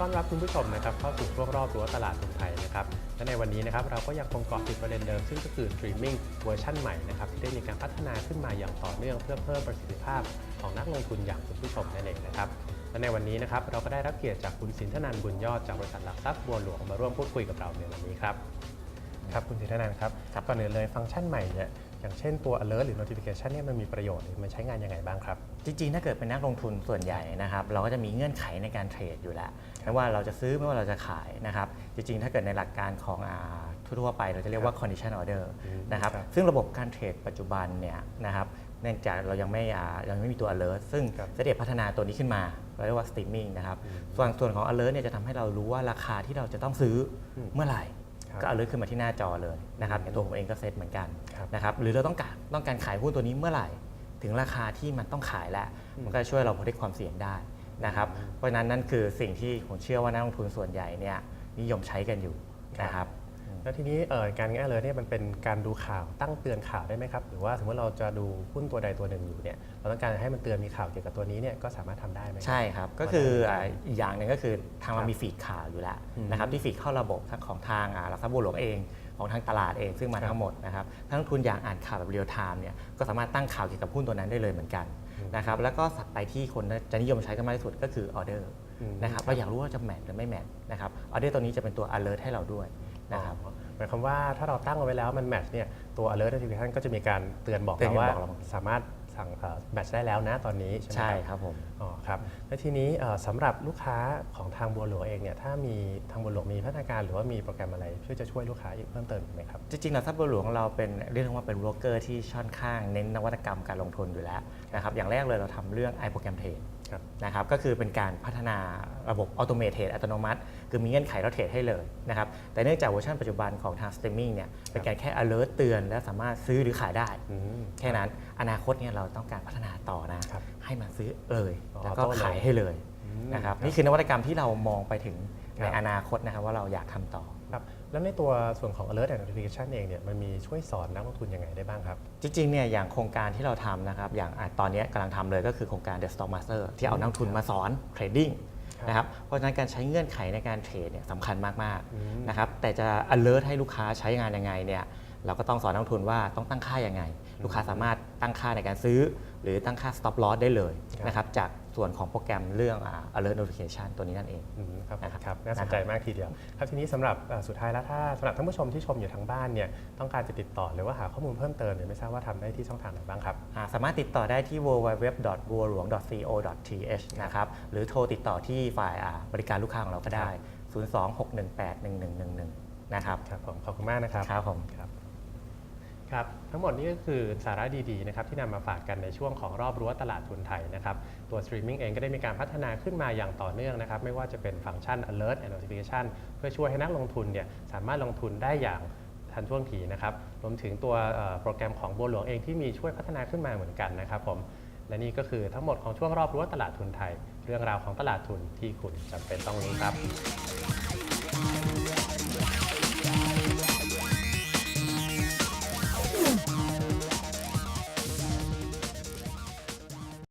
ต้อนรับคุณผู้ชมนะครับเข้าสู่ช่วงรอบรั้วตลาดทุนไทยนะครับและในวันนี้นะครับเราก็ยังคงเกาะติดประเด็นเดิม ซึ่งก็คือสตรีมมิ่งเวอร์ชันใหม่นะครับที่ได้มีการพัฒนาขึ้นมาอย่างต่อเนื่องเพื่อเพิ่มประสิทธิภาพของนักลงทุนอย่างคุณผู้ชมนั่นเองนะครับและในวันนี้นะครับเราก็ได้รับเกียรติจากคุณสินธนันท์บุญยอดจากบริษัทหลักทรัพย์บัวหลวงมาร่วมพูดคุยกับเราในวันนี้ครับครับคุณสินธนันท์ครับก่อนอื่นเลยฟังก์ชันใหม่เนี่ย อย่างเช่นตัว alert หรือ notification เนี่ยมันมีประโยชน์หรือมันใช้งานยังไงบ้างครับ จริงๆ ถ้าเกิดเป็นนักลงทุนส่วนใหญ่นะครับ เราก็จะมีเงื่อนไขในการเทรดอยู่แล้ว ไม่ว่าเราจะซื้อไม่ว่าเราจะขายนะครับ จริงๆ ถ้าเกิดในหลักการของอ่าทั่วๆไปเราจะเรียกว่า condition order อืมนะครับครับ ซึ่งระบบการเทรดปัจจุบันเนี่ยนะครับเนื่องจากเรายังไม่อ่ายังไม่มีตัว alert ซึ่งครับเสด็จพัฒนาตัวนี้ขึ้นมาเราเรียกว่า streaming นะครับอืมส่วนส่วนของ alert เนี่ยจะทำให้เรารู้ว่าราคาที่เราจะต้องซื้ออมเมื่อไหร่ ครับก็ alert ขึ้นมาที่หน้าจอเลยนะครับอย่างตัวผมเองก็เซตเหมือนกันครับนะครับหรือเราต้องการต้องการขายหุ้นตัวนี้เมื่อไหร่ ถึงราคาที่มันต้องขายแล้ว มันก็ช่วยเราลดความเสี่ยงได้นะครับเพราะฉะนั้นนั่นคือสิ่งที่ผมเชื่อว่านักลงทุนส่วนใหญ่เนี่ยนิยมใช้กันอยู่นะครับ แล้วทีนี้เอ่อการง่ายเลยเนี่ยมันเป็นการดูข่าวตั้งเตือนข่าวได้ไหมครับหรือว่าสมมติเราจะดูหุ้นตัวใดตัวหนึ่งอยู่เนี่ยเราต้องการให้มันเตือนมีข่าวเกี่ยวกับตัวนี้เนี่ยก็สามารถทำได้ไหมครับใช่ครับก็คืออ่าอีกอย่างหนึ่งก็คือทางเราครับมีฟีดข่าวอยู่แล้วอืมนะครับที่ฟีดเข้าระบบทั้งของทางอ่าหลักทรัพย์บัวหลวงเองของทางตลาดเองซึ่งมาครับทั้งหมดนะครับถ้านักลงทุนอยากอ่านข่าวแบบเรียลไทม์เนี่ยก็สามารถตั้งข่าวเกี่ยวกับหุ้นตัวนั้นได้เลยเหมือนกันอืมนะครับแล้วก็สัดไปที่คนจะนิยมใช้กันมากที่สุดก็คือออเดอร์อืมนะครับเราอยากรู้ว่าจะแมทหรือไม่แมทนะครับออเดอร์ตัวนี้จะเป็นตัว alert ให้เราด้วย นะครับอ๋อหมายความว่าถ้าเราตั้งเอาไว้แล้วมันแมทช์เนี่ยตัว alert notification ก็จะมีการเตือนบอกเตือนเราว่าบอกเรา สามารถสั่งแมทช์ได้แล้วนะตอนนี้ใช่ไหมใช่ครับ ครับผม อ๋อครับและทีนี้เอ่อสำหรับลูกค้าของทางบัวหลวงเองเนี่ยถ้ามีทางบัวหลวงมีพัฒนาการหรือว่ามีโปรแกรมอะไรช่วยจะช่วยลูกค้าอีกเพิ่มเติมอีกไหมครับ จริงๆหลักทรัพย์บัวหลวงเราเป็นเรียกว่าเป็นโบรกเกอร์ที่ค่อนข้างเน้นนวัตกรรมการลงทุนอยู่แล้วนะครับอย่างแรกเลยเราทำเรื่อง i โปรแกรมเทรด ครับนะครับก็คือเป็นการพัฒนาระบบอัตโนมัติอัตโนมัติ คือมีเงื่อนไขเราเทรดให้เลยนะครับแต่เนื่องจากเวอร์ชันปัจจุบันของทางสตรีมมิ่งเนี่ยเป็นการแค่ alert เตือน และสามารถซื้อหรือขายได้อืมแค่นั้นอนาคตเนี่ยเราต้องการพัฒนาต่อนะครับให้มันซื้อเลยอ๋อแล้วก็ auto เลยขายให้เลยอืมนะครับครับนี่คือนวัตกรรมที่เรามองไปถึงครัในบอนาคตนะครับว่าเราอยากทำต่อครับแล้วในตัวส่วนของ alert and notification เองเนี่ยมันมีช่วยสอนนักลงทุนยังไงได้บ้างครับ จริงๆเนี่ยอย่างโครงการที่เราทำนะครับอย่างอะตอนนี้กำลังทำเลยก็คือโครงการ The Stock Master ที่เอานักลงทุนมาสอนเทรดดิ้งครับนะครับเพราะฉะนั้นการใช้เงื่อนไขในการเทรดเนี่ยสำคัญมากอืมๆนะครับแต่จะ alert ให้ลูกค้าใช้งานยังไงเนี่ย เราก็ต้องสอนนักลงทุนว่าต้องตั้งค่ายังไง ลูกค้าสามารถตั้งค่าในการซื้อ หรือตั้งค่า stop loss ได้เลยครับนะครับจากส่วนของโปรแกรมเรื่องอ่า alert notification ตัวนี้นั่นเองอืมครับนะครับครับน่าสนใจมากทีเดียว ครับทีนี้สำหรับเอ่อสุดท้ายแล้วถ้าสำหรับท่านผู้ชมที่ชมอยู่ทางบ้านเนี่ยต้องการจะติดต่อหรือว่าหาข้อมูลเพิ่มเติมเนี่ยไม่ทราบว่าทำได้ที่ช่องทางไหนบ้างครับอ่าสามารถติดต่อได้ที่ www.baolwang.co.th นะครับหรือโทรติดต่อที่ฝ่ายอ่าบริการลูกค้าของเราก็ได้ 026181111 นะครับครับผมขอบคุณมากนะครับครับผมครับ ครับทั้งหมดนี้ก็คือสาระดีๆนะครับที่นำมาฝากกันในช่วงของรอบรั้วตลาดทุนไทยนะครับตัวสตรีมมิ่งเองก็ได้มีการพัฒนาขึ้นมาอย่างต่อเนื่องนะครับไม่ว่าจะเป็นฟังก์ชัน alert and notification เพื่อช่วยให้นักลงทุนเนี่ยสามารถลงทุนได้อย่างทันท่วงทีนะครับรวมถึงตัวโปรแกรมของบัวหลวงเองที่มีช่วยพัฒนาขึ้นมาเหมือนกันนะครับผมและนี่ก็คือทั้งหมดของช่วงรอบรั้วตลาดทุนไทย เรื่องราวของตลาดทุนที่คุณจำเป็นต้องรู้ครับ